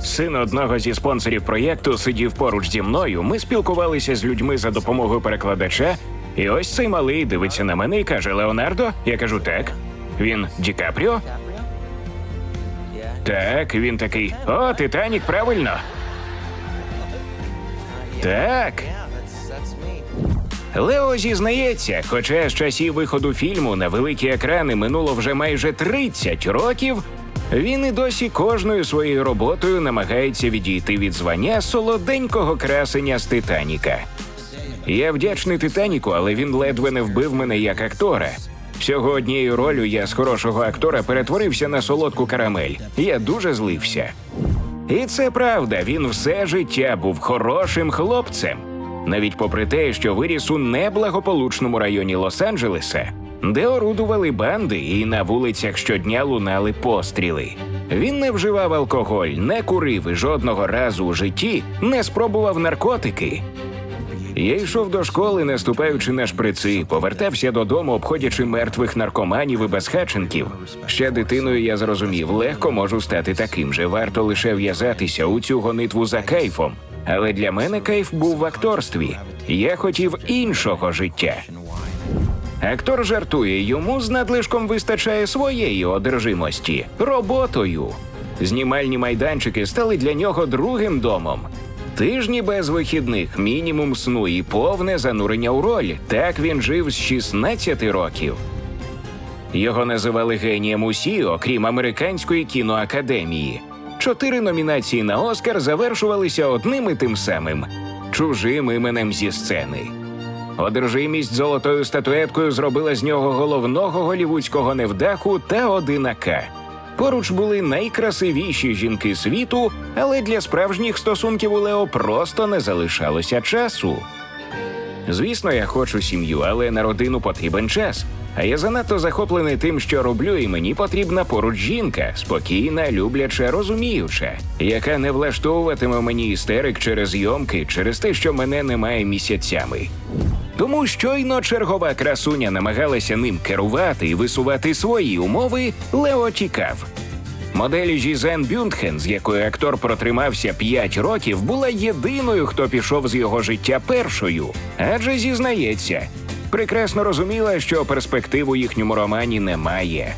Син одного зі спонсорів проєкту сидів поруч зі мною. Ми спілкувалися з людьми за допомогою перекладача. І ось цей малий дивиться на мене і каже: Леонардо? Я кажу, так. Він Ді Капріо? Так, він такий. О, Титанік, правильно. Так. Лео зізнається, хоча з часів виходу фільму на великі екрани минуло вже майже 30 років, він і досі кожною своєю роботою намагається відійти від звання солоденького красення з Титаніка. Я вдячний Титаніку, але він ледве не вбив мене як актора. Всього однією ролью я з хорошого актора перетворився на солодку карамель. Я дуже злився. І це правда, він все життя був хорошим хлопцем, навіть попри те, що виріс у неблагополучному районі Лос-Анджелеса, де орудували банди і на вулицях щодня лунали постріли. Він не вживав алкоголь, не курив і жодного разу у житті не спробував наркотики. Я йшов до школи, наступаючи на шприци, повертався додому, обходячи мертвих наркоманів і безхатченків. Ще дитиною я зрозумів, легко можу стати таким же. Варто лише в'язатися у цю гонитву за кайфом. Але для мене кайф був в акторстві. Я хотів іншого життя. Актор жартує, йому з надлишком вистачає своєї одержимості роботою. Знімальні майданчики стали для нього другим домом. Тижні без вихідних, мінімум сну і повне занурення у роль. Так він жив з 16 років. Його називали генієм усі, окрім американської кіноакадемії. Чотири номінації на Оскар завершувалися одним і тим самим чужим іменем зі сцени. Одержимість золотою статуеткою зробила з нього головного голівудського невдаху та одинака. Поруч були найкрасивіші жінки світу, але для справжніх стосунків у Лео просто не залишалося часу. Звісно, я хочу сім'ю, але на родину потрібен час. А я занадто захоплений тим, що роблю, і мені потрібна поруч жінка, спокійна, любляча, розуміюча, яка не влаштовуватиме мені істерик через зйомки, через те, що мене немає місяцями. Тому щойно чергова красуня намагалася ним керувати і висувати свої умови, Лео тікав. Модель Жізен Бюндхен, з якою актор протримався 5 років, була єдиною, хто пішов з його життя першою, адже зізнається, прекрасно розуміла, що перспектив у їхньому романі немає.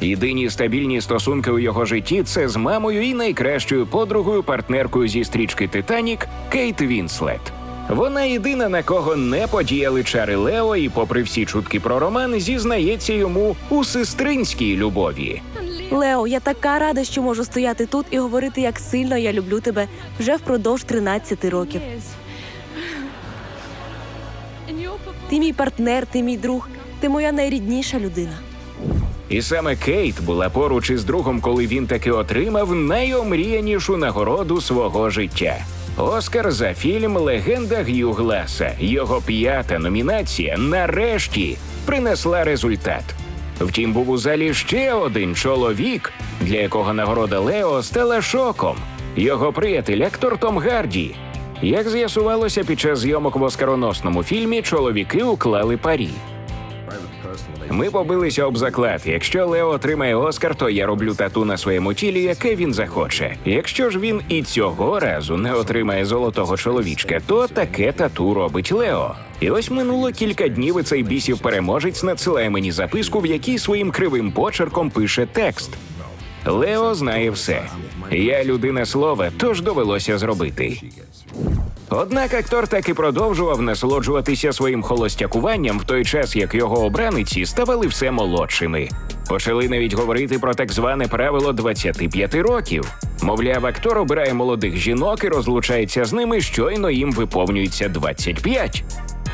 Єдині стабільні стосунки у його житті це з мамою і найкращою подругою, партнеркою зі стрічки Титанік Кейт Вінслет. Вона єдина, на кого не подіяли чари Лео, і, попри всі чутки про роман, зізнається йому у сестринській любові. Лео, я така рада, що можу стояти тут і говорити, як сильно я люблю тебе вже впродовж 13 років. Ти мій партнер, ти мій друг, ти моя найрідніша людина. І саме Кейт була поруч із другом, коли він таки отримав найомріянішу нагороду свого життя. Оскар за фільм Легенда Г'ю Гласа. Його п'ята номінація нарешті принесла результат. Втім, був у залі ще один чоловік, для якого нагорода Лео стала шоком. Його приятель, актор Том Гарді. Як з'ясувалося під час зйомок в оскароносному фільмі, чоловіки уклали парі. Ми побилися об заклад. Якщо Лео отримає Оскар, то я роблю тату на своєму тілі, яке він захоче. Якщо ж він і цього разу не отримає золотого чоловічка, то таке тату робить Лео. І ось минуло кілька днів, і цей бісів переможець надсилає мені записку, в якій своїм кривим почерком пише текст. Лео знає все. Я людина слова, тож довелося зробити. Однак актор так і продовжував насолоджуватися своїм холостякуванням в той час, як його обраниці ставали все молодшими. Почали навіть говорити про так зване правило 25 років. Мовляв, актор обирає молодих жінок і розлучається з ними, щойно їм виповнюється 25.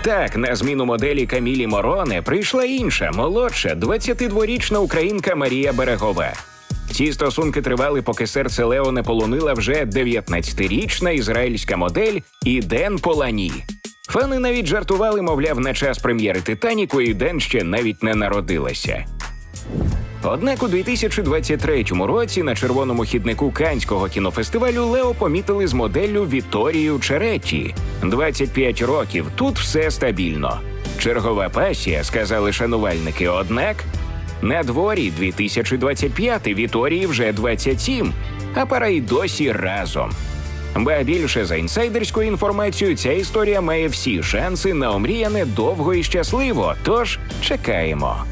Так, на зміну моделі Камілі Мороне прийшла інша, молодша, 22-річна українка Марія Берегова. Ці стосунки тривали, поки серце Лео не полонила вже 19-річна ізраїльська модель Іден Полані. Фани навіть жартували, мовляв, на час прем'єри Титаніку Іден ще навіть не народилася. Однак у 2023 році на червоному хіднику Канського кінофестивалю Лео помітили з моделлю Віторію Черетті. 25 років тут все стабільно. Чергова пасія, сказали шанувальники. Однак на дворі 2025 Віторії вже 27. а пара й досі разом. Ба більше за інсайдерську інформацію, ця історія має всі шанси на омріяне довго і щасливо. Тож чекаємо.